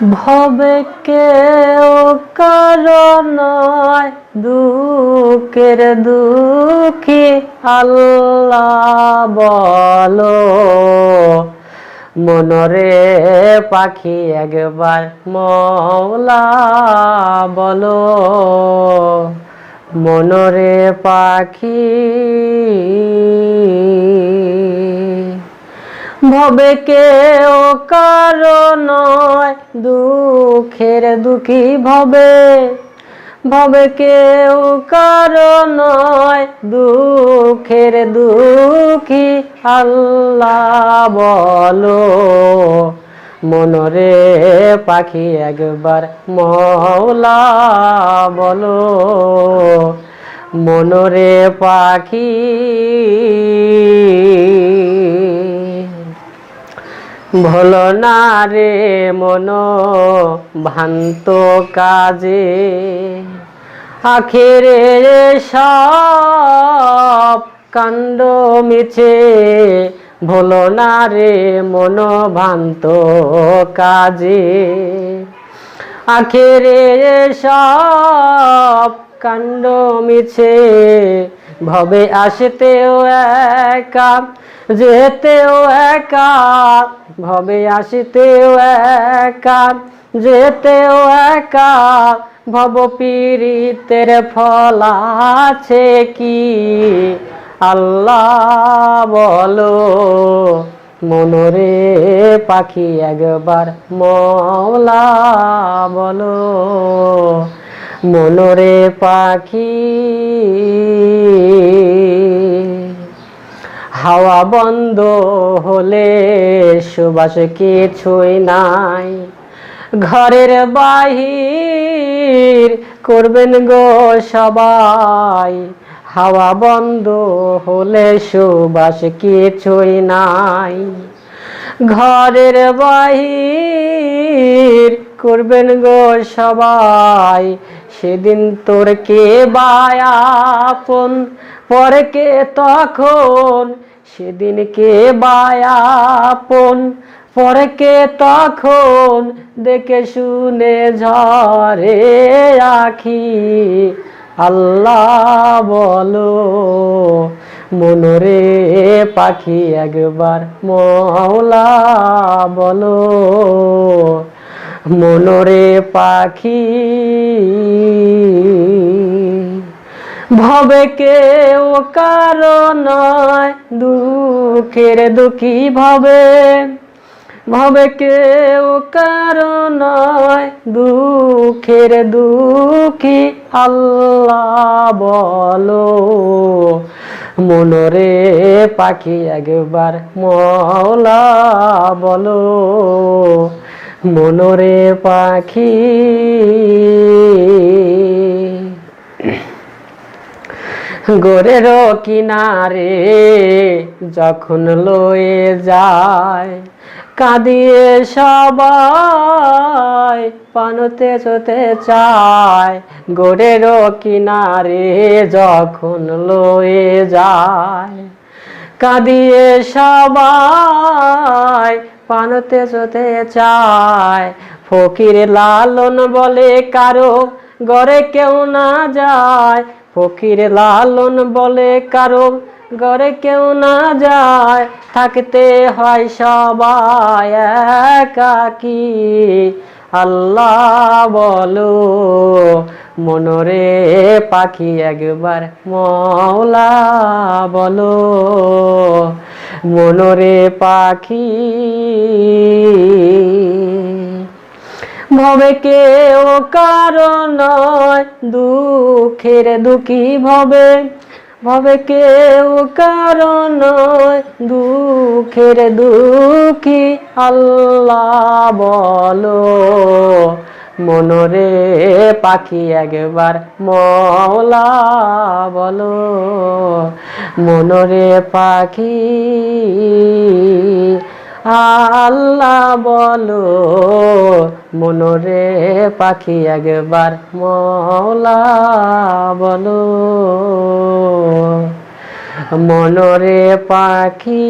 ভবে কেউ কারণ দুঃখের দুঃখী আল্লাহ বলো। মনরে পাখি একবার মৌলা বলো। মনরে পাখি ভবে কেউ কারণ দুঃখের দুঃখী ভবে। ভবে কেউ কারণ দুঃখের দুঃখী আল্লাহ বলো। মনরে পাখি একবার মৌলা বলো। মনরে পাখি ভোলো না রে মন ভান্ত কাজে। আখেরে সব কাণ্ড মিছে। ভোলো না রে মন ভান্ত কাজে। আখেরে সব কাণ্ড মিছে। ভবে আসতেও একা যেতেও একা, ভবে আসতেও একা, যেতেও একা, ভব পীড়িতের ফল আছে কি? আল্লাহ বলো, মনরে পাখি একবার মওলা বলো, মনরে পাখি হাওয়া বন্ধ হলে সুবাস কিছুই নাই। ঘরের বাহির করবেন গো সবাই। হাওয়া বন্ধ হলে সুবাস কিছুই নাই। ঘরের বাহির করবেন গো সবাই। সেদিন তোর কে বায়াপন পরে কে তখন সেদিন কে বায়াপন পরে কে তখন দেখে শুনে ঝরে আখি। আল্লাহ বলো, মনরে পাখি একবার মৌলা বলো, মনরে পাখি ভবে কেউ কারণ দুঃখের দুঃখী ভবে। ভবে কেউ কারণ দুঃখের দুঃখী আল্লাহ বলো। মনরে পাখি একবার মৌলা বলো। মনরে পাখি গোরের কিনারে যখন লয়ে যায়, কাঁদিয়ে সবাই, পানতে চতে চায়। গোরের কিনারে যখন লয়ে যায়, কাঁদিয়ে সবাই, পানতে চতে চায়। ফকির লালন বলে কারও, গড়ে কেউ না যায়। ফকির লালন বলে কারও ঘরে কেউ না যায়। থাকতে হয় সবাই একাকি। আল্লাহ বলো, মনরে পাখি একবার মৌলা বলো, মনরে পাখি ভবে কে কেউ কারণ দুঃখের দুঃখী ভবে। ভবে কে কেউ কারণ দুঃখের দুঃখী আল্লাহ বলো। মনরে পাখি একবার মৌলা বলো। মনরে পাখি আল্লাহ বলো মনরে পাখি একবার মৌলা বলো। মনরে পাখি